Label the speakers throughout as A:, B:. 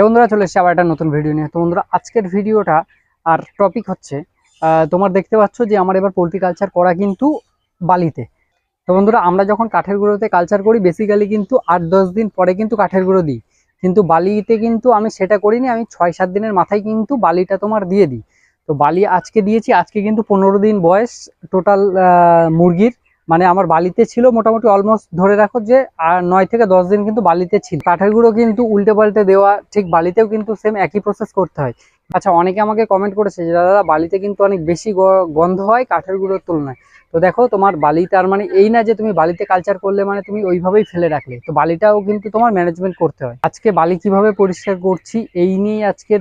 A: হে বন্ধুরা চলে এসেছে আবার একটা নতুন ভিডিও নিয়ে। তো বন্ধুরা, আজকের ভিডিওটা আর টপিক হচ্ছে তোমার দেখতে পাচ্ছ যে আমার এবার পোলট্রি কালচার করা কিন্তু বালিতে। তো বন্ধুরা, আমরা যখন কাঠের গুঁড়োতে কালচার করি বেসিক্যালি কিন্তু আট দশ দিন পরে কিন্তু কাঠের গুঁড়ো দিই। কিন্তু বালিতে কিন্তু আমি সেটা করিনি, আমি ছয় সাত দিনের মাথায় কিন্তু বালিটা তোমার দিয়ে দিই। তো বালি আজকে দিয়েছি, আজকে কিন্তু পনেরো দিন বয়স টোটাল মুরগির। মানে আমার বালিতে ছিল মোটামুটি অলমোস্ট ধরে রাখো যে, আর নয় থেকে দশ দিন কিন্তু বালিতে ছিল। কাঠের গুঁড়ো কিন্তু উল্টে পাল্টে দেওয়া, ঠিক বালিতেও কিন্তু সেম একই প্রসেস করতে হয়। আচ্ছা অনেকে আমাকে কমেন্ট করেছে যে, দাদা, বালিতে কিন্তু অনেক বেশি গন্ধ হয় কাঠের গুঁড়োর তুলনায়। তো দেখো, তোমার বালি তার মানে এই না যে, তুমি বালিতে কালচার করলে মানে তুমি ওইভাবেই ফেলে রাখলে। তো বালিটাও কিন্তু তোমার ম্যানেজমেন্ট করতে হয়। আজকে বালি কীভাবে পরিষ্কার করছি, এই নিয়ে আজকের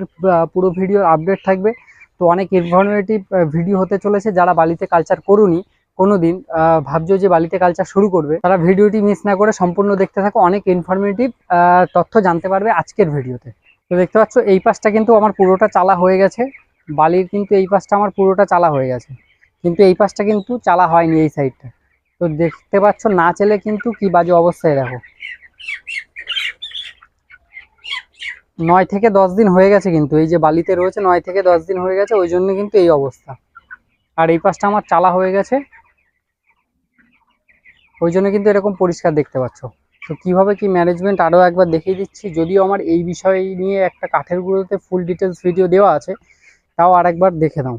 A: পুরো ভিডিওর আপডেট থাকবে। তো অনেক ইনফরমেটিভ ভিডিও হতে চলেছে যারা বালিতে কালচার করুনি। কোনোদিন আহ, ভাবছ যে বালিতে কালচার শুরু করবে তারা ভিডিওটি মিস না করে সম্পূর্ণ দেখতে থাকো অনেক ইনফরমেটিভ তথ্য জানতে পারবে আজকের ভিডিওতে। তো দেখতে পাচ্ছ এই পাশটা কিন্তু আমার পুরোটা চালা হয়ে গেছে বালির কিন্তু এই পাশটা আমার পুরোটা চালা হয়ে গেছে কিন্তু এই পাশটা কিন্তু চালা হয়নি এই সাইডটা তো দেখতে পাচ্ছ না চেলে কিন্তু কি বাজে অবস্থায় দেখো। নয় থেকে দশ দিন হয়ে গেছে কিন্তু এই যে বালিতে রয়েছে নয় থেকে দশ দিন হয়ে গেছে ওই জন্য কিন্তু এই অবস্থা। আর এই পাশটা আমার চালা হয়ে গেছে ওই জন্য কিন্তু এরকম পরিষ্কার দেখতে পাচ্ছ। তো কীভাবে কি ম্যানেজমেন্ট আরও একবার দেখিয়ে দিচ্ছি, যদিও আমার এই বিষয় নিয়ে একটা কাঠের গুঁড়োতে ফুল ডিটেলস ভিডিও দেওয়া আছে, তাও আরেকবার দেখে নাও,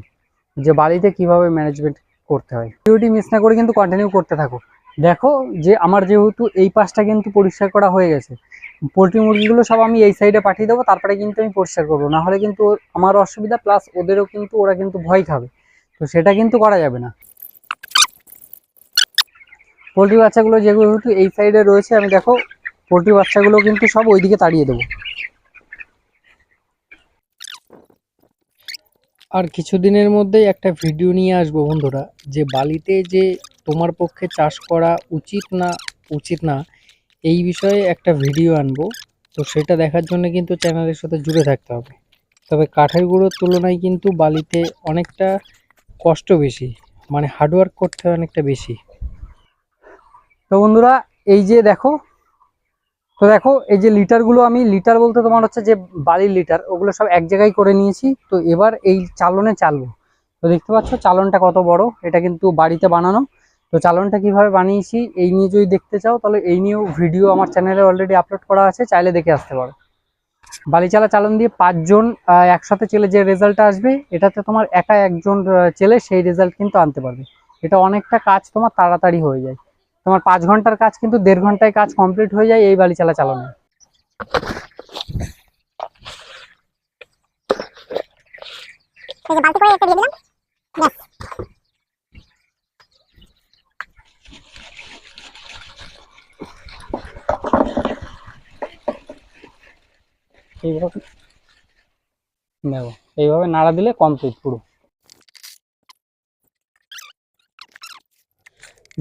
A: যে বাড়িতে কীভাবে ম্যানেজমেন্ট করতে হয়। ভিডিওটি মিস না করে কিন্তু কন্টিনিউ করতে থাকো। দেখো যে আমার যেহেতু এই পাশটা কিন্তু পরিষ্কার করা হয়ে গেছে, পোলট্রি মুরগিগুলো সব আমি এই সাইডে পাঠিয়ে দেবো, তারপরে কিন্তু আমি পরিষ্কার করব। নাহলে কিন্তু আমার অসুবিধা প্লাস ওদেরও কিন্তু ওরা কিন্তু ভয় খাবে, তো সেটা কিন্তু করা যাবে না। পোলট্রি বাচ্চাগুলো যেহেতু এই সাইডে রয়েছে, আমি দেখো, পোলট্রি বাচ্চাগুলো কিন্তু সব ওইদিকে তাড়িয়ে দেবো। আর কিছুদিনের মধ্যেই একটা ভিডিও নিয়ে আসব বন্ধুরা, যে বালিতে যে তোমার পক্ষে চাষ করা উচিত না উচিত না, এই বিষয়ে একটা ভিডিও আনব। তো সেটা দেখার জন্য কিন্তু চ্যানেলের সাথে জুড়ে থাকতে হবে। তবে কাঠের গুঁড়োর তুলনায় কিন্তু বালিতে অনেকটা কষ্ট বেশি মানে হার্ডওয়ার্ক করতে অনেকটা বেশি। তো বন্ধুরা, এই যে দেখো, তো দেখো, এই যে লিটারগুলো আমি লিটার বলতে তোমার হচ্ছে যে বালির লিটার ওগুলো সব এক জায়গায় করে নিয়েছি। তো এবার এই চালনে চালবো। তো দেখতে পাচ্ছ চালনটা কত বড়, এটা কিন্তু বাড়িতে বানানো। তো চালনটা কীভাবে বানিয়েছি, এই নিয়ে যদি দেখতে চাও, তাহলে এই নিয়েও ভিডিও আমার চ্যানেলে অলরেডি আপলোড করা আছে, চাইলে দেখে আসতে পারো। বালিচালা চালন দিয়ে পাঁচজন একসাথে চেলে যে রেজাল্টটা আসবে, এটাতে তোমার একা একজন চেলে সেই রেজাল্ট কিন্তু আনতে পারবে। এটা অনেকটা কাজ তোমার তাড়াতাড়ি হয়ে যায়। তোমার পাঁচ ঘণ্টার কাজ কিন্তু দেড় ঘন্টায় কাজ কমপ্লিট হয়ে যায় এই বালি চালা চালানো।
B: এই বালতি করে একটা দিয়ে দিলাম।
A: এইভাবে দেখো এইভাবে নাড়া দিলে কমপ্লিট পুরো।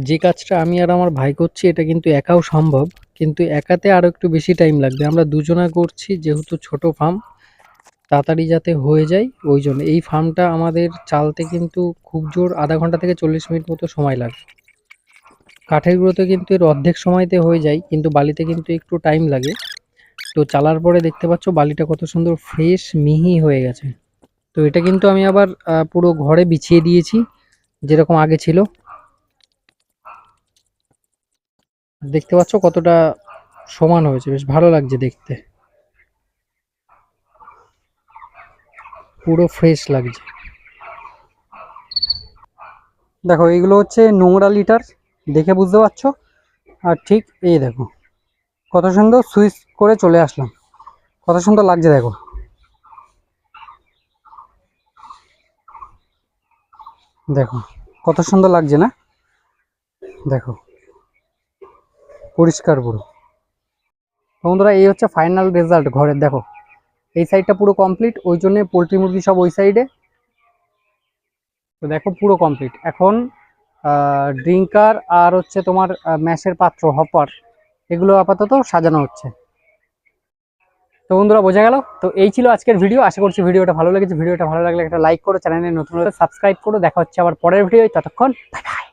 A: যে কাজটা আমি আর আমার ভাই করছি, এটা কিন্তু একাও সম্ভব। কিন্তু একাতে আরও একটু বেশি টাইম লাগবে। আমরা দুজনা করছি, যেহেতু ছোট ফার্ম তাড়াতাড়ি যাতে হয়ে যায়, ওই জন্য। এই ফার্মটা আমাদের চালতে কিন্তু খুব জোর আধা ঘণ্টা থেকে চল্লিশ মিনিট মতো সময় লাগে। কাঠের গুঁড়োতে কিন্তু এর অর্ধেক সময়তে হয়ে যায়, কিন্তু বালিতে কিন্তু একটু টাইম লাগে। তো চালার পরে দেখতে পাচ্ছ বালিটা কত সুন্দর ফ্রেশ মিহি হয়ে গেছে। তো এটা কিন্তু আমি আবার পুরো ঘরে বিছিয়ে দিয়েছি, যেরকম আগে ছিল। দেখতে পাচ্ছ কতটা সমান হয়েছে, বেশ ভালো লাগছে দেখতে। পুরো ফ্রেশ লাগছে। দেখো এইগুলো হচ্ছে নোংরা লিটার, দেখে বুঝতে পারছ? আর ঠিক এই দেখো, কত সুন্দর সুইচ করে চলে আসলাম। কত সুন্দর লাগছে দেখো। দেখো, কত সুন্দর লাগছে না? দেখো। পরিষ্কার পুরো। বন্ধুরা, এই হচ্ছে ফাইনাল রেজাল্ট ঘরের, দেখো। এই সাইডটা পুরো কমপ্লিট ওই জন্য পোলট্রি মুরগি সব ওই সাইডে তো দেখো, পুরো কমপ্লিট এখন ড্রিঙ্কার আর হচ্ছে তোমার ম্যাশের পাত্র হপার এগুলো আপাতত সাজানো হচ্ছে। তো বন্ধুরা, বোঝা গেল? তো এই ছিল আজকের ভিডিও আশা করছি ভিডিওটা ভালো লেগেছে। ভিডিওটা ভালো লাগলে একটা লাইক করো চ্যানেলে নতুন সাবস্ক্রাইব করো। দেখা হচ্ছে আবার পরের ভিডিও ততক্ষণ বাই